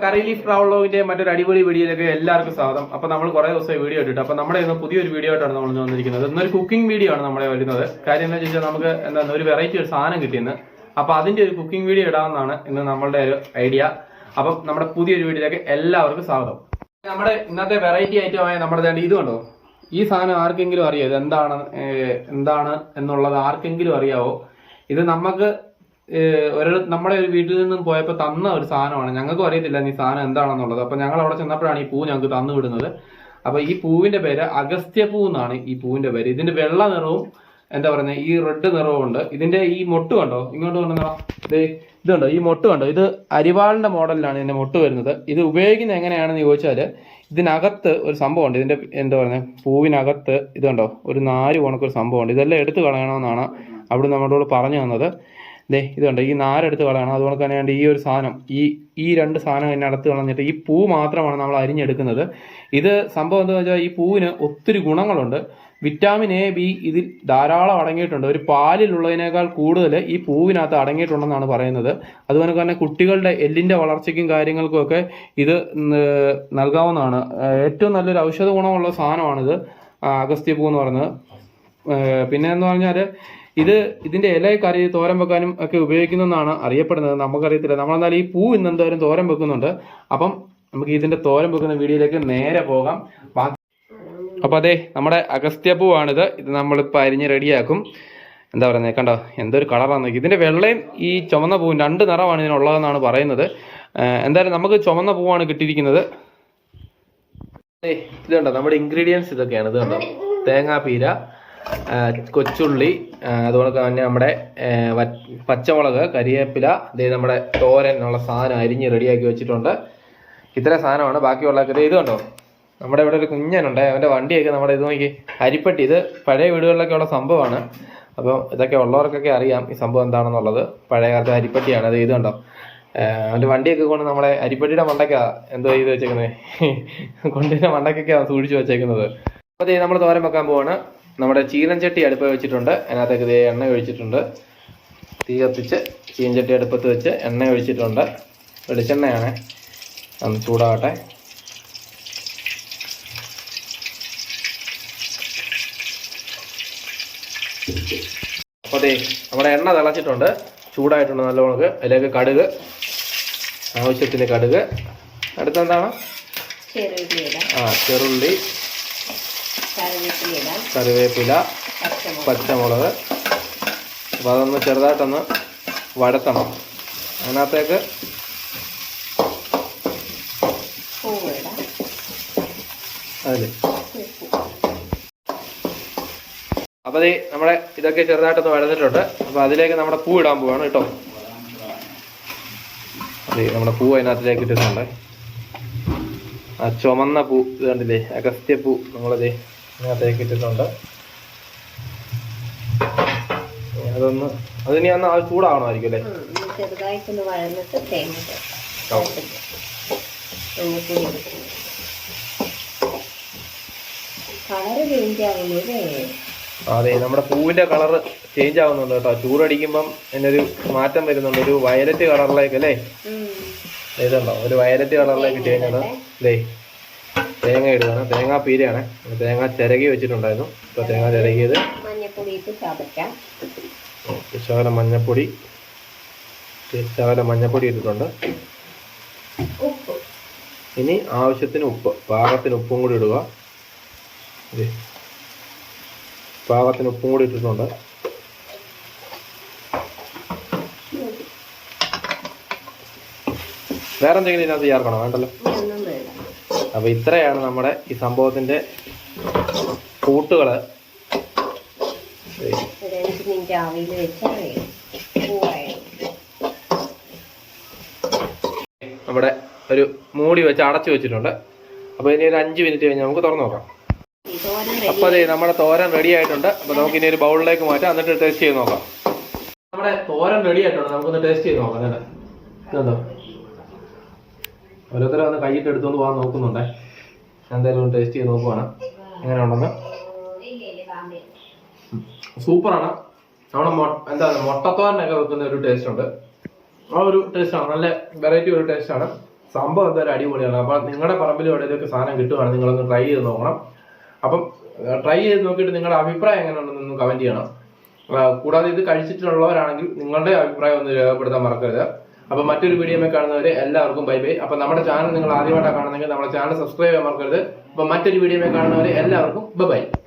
കറി leaf ട്രാവലോഗിന്റെ മറ്റൊരു അടിപൊളി വീഡിയോയിലേക്ക് എല്ലാവർക്കും സ്വാഗതം. അപ്പൊ നമ്മൾ കുറെ ദിവസമായി വീഡിയോ ഇട്ടിട്ട് അപ്പൊ നമ്മുടെ ഇന്ന് പുതിയൊരു വീഡിയോ ആയിട്ടാണ് നമ്മൾ വന്നിരിക്കുന്നത്. ഇന്നൊരു കുക്കിംഗ് വീഡിയോ ആണ് നമ്മളെ വരുന്നത്. കാര്യം എന്താ വെച്ചാൽ നമുക്ക് എന്താണ് ഒരു വെറൈറ്റി ഒരു സാധനം കിട്ടിയെന്ന്. അപ്പൊ അതിന്റെ ഒരു കുക്കിംഗ് വീഡിയോ ഇടാമെന്നാണ് ഇന്ന് നമ്മളുടെ ഒരു ഐഡിയ അപ്പം നമ്മുടെ പുതിയൊരു വീഡിയോയിലേക്ക് എല്ലാവർക്കും സ്വാഗതം. നമ്മുടെ ഇന്നത്തെ വെറൈറ്റി ഐറ്റമായ നമ്മുടെ ഇത് കണ്ടോ? ഈ സാധനം ആർക്കെങ്കിലും അറിയാം? ഇത് എന്താണ് എന്താണ് എന്നുള്ളത് ആർക്കെങ്കിലും അറിയാവോ? ഇത് നമുക്ക് ഒരു നമ്മുടെ ഒരു വീട്ടിൽ നിന്നും പോയപ്പോൾ തന്ന ഒരു സാധനമാണ്. ഞങ്ങൾക്കും അറിയത്തില്ല ഈ സാധനം എന്താണെന്നുള്ളത്. അപ്പൊ ഞങ്ങൾ അവിടെ ചെന്നപ്പോഴാണ് ഈ പൂ ഞങ്ങൾക്ക് തന്നു വിടുന്നത്. അപ്പോൾ ഈ പൂവിന്റെ പേര് അഗസ്ത്യ പൂ എന്നാണ് ഈ പൂവിന്റെ പേര്. ഇതിന്റെ വെള്ള നിറവും എന്താ പറയുന്നത് ഈ റെഡ് നിറവും ഉണ്ട്. ഇതിന്റെ ഈ മൊട്ട് കണ്ടോ? ഇങ്ങോട്ട് കൊണ്ടുവന്നോ ഇത് ഇതുണ്ടോ? ഈ മൊട്ട് കണ്ടോ? ഇത് അരിവാളിന്റെ മോഡലിലാണ് ഇതിന്റെ മൊട്ട് വരുന്നത്. ഇത് ഉപയോഗിക്കുന്നത് എങ്ങനെയാണെന്ന് ചോദിച്ചാൽ ഇതിനകത്ത് ഒരു സംഭവമുണ്ട്. ഇതിന്റെ എന്താ പറയുന്നത് പൂവിനകത്ത് ഇതുണ്ടോ? ഒരു നാല് കണക്കൊരു സംഭവമുണ്ട്. ഇതെല്ലാം എടുത്തു കളയണമെന്നാണ് അവിടെ നമ്മളോട് പറഞ്ഞു തന്നത്. ദേ ഇത് കണ്ടോ ഈ നാരെടുത്ത് കളയണം. അതുകൊണ്ട് തന്നെയാണ് ഈ ഒരു സാധനം ഈ ഈ രണ്ട് സാധനം തന്നെ അടുത്ത് കളഞ്ഞിട്ട് ഈ പൂ മാത്രമാണ് നമ്മൾ അരിഞ്ഞെടുക്കുന്നത്. ഇത് സംഭവം എന്താണെന്ന് വെച്ചാൽ ഈ പൂവിന് ഒത്തിരി ഗുണങ്ങളുണ്ട്. വിറ്റാമിൻ എ ബി ഇതിൽ ധാരാളം അടങ്ങിയിട്ടുണ്ട്. ഒരു പാലിലുള്ളതിനേക്കാൾ കൂടുതൽ ഈ പൂവിനകത്ത് അടങ്ങിയിട്ടുണ്ടെന്നാണ് പറയുന്നത്. അതുപോലെ തന്നെ കുട്ടികളുടെ എല്ലിന്റെ വളർച്ചയ്ക്കും കാര്യങ്ങൾക്കുമൊക്കെ ഇത് നൽകാവുന്നതാണ്. ഏറ്റവും നല്ലൊരു ഔഷധ ഗുണമുള്ള സാധനമാണിത് അഗസ്ത്യപ്പൂ അഗസ്ത്യപൂ എന്ന് പറയുന്നത്. പിന്നെ എന്ന് പറഞ്ഞാൽ ഇത് ഇതിന്റെ ഇല കറി തോരൻ വെക്കാനും ഒക്കെ ഉപയോഗിക്കുന്നതെന്നാണ് അറിയപ്പെടുന്നത്. നമുക്കറിയത്തില്ല. നമ്മളെന്നാൽ ഈ പൂ ഇന്ന് എന്തായാലും തോരൻ വെക്കുന്നുണ്ട്. അപ്പം നമുക്ക് ഇതിന്റെ തോരൻ വെക്കുന്ന വീഡിയോയിലേക്ക് നേരെ പോകാം. ബാക്കി അപ്പൊ അതെ നമ്മുടെ അഗസ്ത്യപ്പൂവാണിത് ഇത് നമ്മളിപ്പോൾ അരിഞ്ഞ് റെഡിയാക്കും. എന്താ പറയുന്നത് കണ്ടോ? എന്തൊരു കളറാണ് ഇതിന്റെ വെള്ളയും ഈ ചുമന്ന പൂവും രണ്ട് നിറമാണ് ഇതിനുള്ളതെന്നാണ് പറയുന്നത്. എന്തായാലും നമുക്ക് ചുമന്ന പൂവാണ് കിട്ടിയിരിക്കുന്നത്. ഇത് കണ്ടോ? നമ്മുടെ ഇൻഗ്രീഡിയൻസ് ഇതൊക്കെയാണ്. ഇത് കണ്ടോ? തേങ്ങാപ്പീര കൊച്ചുള്ളി അതുപോലെ തന്നെ നമ്മുടെ പച്ചമുളക് കരിയേപ്പില ദേ നമ്മുടെ തോരൻ എന്നുള്ള സാധനം അരിഞ്ഞ് റെഡിയാക്കി വെച്ചിട്ടുണ്ട്. ഇത്ര സാധനമാണ്. ബാക്കിയുള്ള ഇത് കണ്ടോ? നമ്മുടെ ഇവിടെ ഒരു കുഞ്ഞനുണ്ട്. അവന്റെ വണ്ടിയൊക്കെ നമ്മുടെ ഇത് നോക്കി അരിപ്പെട്ടി. ഇത് പഴയ വീടുകളിലൊക്കെ ഉള്ള സംഭവമാണ്. അപ്പോൾ ഇതൊക്കെ ഉള്ളവർക്കൊക്കെ അറിയാം ഈ സംഭവം എന്താണെന്നുള്ളത്. പഴയ കാലത്തെ അരിപ്പെട്ടിയാണ്. അത് ഇത് കണ്ടോ? അവന്റെ വണ്ടിയൊക്കെ കൊണ്ട് നമ്മളെ അരിപ്പെട്ടിയുടെ മണ്ടയ്ക്കാ എന്തോ ചെയ്ത് വെച്ചേക്കുന്നത് കൊണ്ടിന്റെ മണ്ടയ്ക്കൊക്കെയാണ് സൂക്ഷിച്ചു വെച്ചേക്കുന്നത്. അപ്പോൾ നമ്മൾ തോരം വെക്കാൻ പോവാണ്. നമ്മുടെ ചീനച്ചട്ടി അടുപ്പ് വെച്ചിട്ടുണ്ട്. അതിനകത്തേക്ക് ഇതേ എണ്ണ ഒഴിച്ചിട്ടുണ്ട്. തീ കത്തിച്ച് ചീനച്ചട്ടി അടുപ്പത്ത് വെച്ച് എണ്ണ ഒഴിച്ചിട്ടുണ്ട്. വെളിച്ചെണ്ണയാണ്. ഒന്ന് ചൂടാവട്ടെ. അപ്പോൾ ദേ നമ്മുടെ എണ്ണ തിളച്ചിട്ടുണ്ട്. ചൂടായിട്ടുണ്ട് നല്ല നല്ലോണം അതിലേക്ക് കടുക് ആവശ്യത്തിന് കടുക്. അടുത്തെന്താണ്? ആ ചെറുള്ളി. കറിവേപ്പില പച്ചമുളക്. അപ്പോൾ അതൊന്ന് ചെറുതായിട്ടൊന്ന് വടത്തണം അതിനകത്തേക്ക് അതെ അതിൽ അപ്പോൾ ദേ നമ്മുടെ ഇതൊക്കെ ചെറുതായിട്ടൊന്ന് വഴന്നിട്ടുണ്ട്. അപ്പോൾ അതിലേക്ക് നമ്മുടെ പൂ ഇടാൻ പോവാണ് കേട്ടോ. അതെ നമ്മുടെ പൂ അതിനകത്തിലേക്ക് ഇട്ടിട്ടുണ്ട്. ആ ചുമന്ന പൂ ഇത് കണ്ടില്ലേ? അഗസ്ത്യ പൂ. നമ്മളത് അതിനകത്തേക്ക് ഇട്ടിട്ടുണ്ട്. അതൊന്ന് അതിനി അന്ന് അത് ചൂടാവണമായിരിക്കും അല്ലേ? ചെറുതായിട്ടൊന്ന് വഴന്നിട്ട് തേങ്ങ ഓ. കളറ് ചേഞ്ച് ആവുന്നു അല്ലേ? അതെ നമ്മുടെ പൂവിന്റെ കളർ ചേഞ്ച് ആവുന്നുണ്ട് കേട്ടോ. ചൂടടിക്കുമ്പം എന്നൊരു മാറ്റം വരുന്നുണ്ട്. ഒരു വയലറ്റ് കളറിലേക്ക് അല്ലേ. ഇതുണ്ടോ? ഒരു വയലറ്റ് കളറിലേക്ക് ചേഞ്ച് ദേ തേങ്ങ ഇടുകയാണ് തേങ്ങാ പീരയാണ്. തേങ്ങ ചിരകി വെച്ചിട്ടുണ്ടായിരുന്നു. ഇപ്പൊ തേങ്ങ ചിരകിയത് ശകലം മഞ്ഞപ്പൊടി. ശകലം മഞ്ഞപ്പൊടി ഇട്ടിട്ടുണ്ട്. ഇനി ആവശ്യത്തിന് ഉപ്പ്. പാകത്തിന് ഉപ്പും കൂടി ഇടുക. പാകത്തിന് ഉപ്പും കൂടി ഇട്ടിട്ടുണ്ട്. വേറെ എന്തെങ്കിലും ഇതിനകത്ത് ചേർക്കണോ? വേണ്ടല്ലോ. അപ്പൊ ഇത്രയാണ് നമ്മുടെ ഈ സംഭവത്തിന്റെ കൂട്ടുകൾ നമ്മുടെ ഒരു മൂടി വെച്ച് അടച്ചു വെച്ചിട്ടുണ്ട്. അപ്പൊ ഇനി ഒരു അഞ്ച് മിനിറ്റ് കഴിഞ്ഞ് നമുക്ക് തുറന്നു നോക്കാം. അപ്പോൾ അതെ നമ്മുടെ തോരൻ റെഡി ആയിട്ടുണ്ട്. അപ്പൊ നമുക്ക് ഇനി ഒരു ബൗളിലേക്ക് മാറ്റാം. എന്നിട്ട് ടേസ്റ്റ് ചെയ്ത് നോക്കാം. നമ്മുടെ തോരൻ റെഡി ആയിട്ടുണ്ട്. നമുക്കൊന്ന് ടേസ്റ്റ് ചെയ്ത് നോക്കാം. അല്ലേ? ഇതുണ്ടോ ഓരോരുത്തരും വന്ന് കൈയിട്ട് എടുത്തുകൊണ്ട് പോകാൻ നോക്കുന്നുണ്ടേ. എന്തായാലും ഒന്ന് ടേസ്റ്റ് ചെയ്ത് നോക്കുവാണ്. എങ്ങനെ ഉണ്ടെന്ന്? സൂപ്പറാണ്. നമ്മുടെ എന്താ എന്താ മുട്ടത്തോരനൊക്കെ വെക്കുന്ന ഒരു ടേസ്റ്റ് ഉണ്ട്. ആ ഒരു ടേസ്റ്റാണ് നല്ല വെറൈറ്റി ഒരു ടേസ്റ്റാണ് സംഭവം എന്തായാലും അടിപൊളിയാണ്. അപ്പൊ നിങ്ങളുടെ പറമ്പിൽ എവിടെയൊക്കെ സാധനം കിട്ടുവാണെങ്കിൽ നിങ്ങളൊന്ന് ട്രൈ ചെയ്ത് നോക്കണം. അപ്പം ട്രൈ ചെയ്ത് നോക്കിയിട്ട് നിങ്ങളുടെ അഭിപ്രായം എങ്ങനെയുണ്ടെന്നൊന്ന് കമന്റ് ചെയ്യണം. കൂടാതെ ഇത് കഴിച്ചിട്ടുള്ളവരാണെങ്കിൽ നിങ്ങളുടെ അഭിപ്രായം ഒന്ന് രേഖപ്പെടുത്താൻ മറക്കരുത്. അപ്പൊ മറ്റൊരു വീഡിയോ കാണുന്നവരെ എല്ലാവർക്കും ബൈ ബൈ അപ്പൊ നമ്മുടെ ചാനൽ നിങ്ങൾ ആദ്യമായിട്ടാണ് കാണുന്നെങ്കിൽ നമ്മുടെ ചാനൽ സബ്സ്ക്രൈബ് ചെയ്യാൻ മറക്കരുത്. അപ്പൊ മറ്റൊരു വീഡിയോ കാണുന്നവരെ എല്ലാവർക്കും ബൈ ബൈ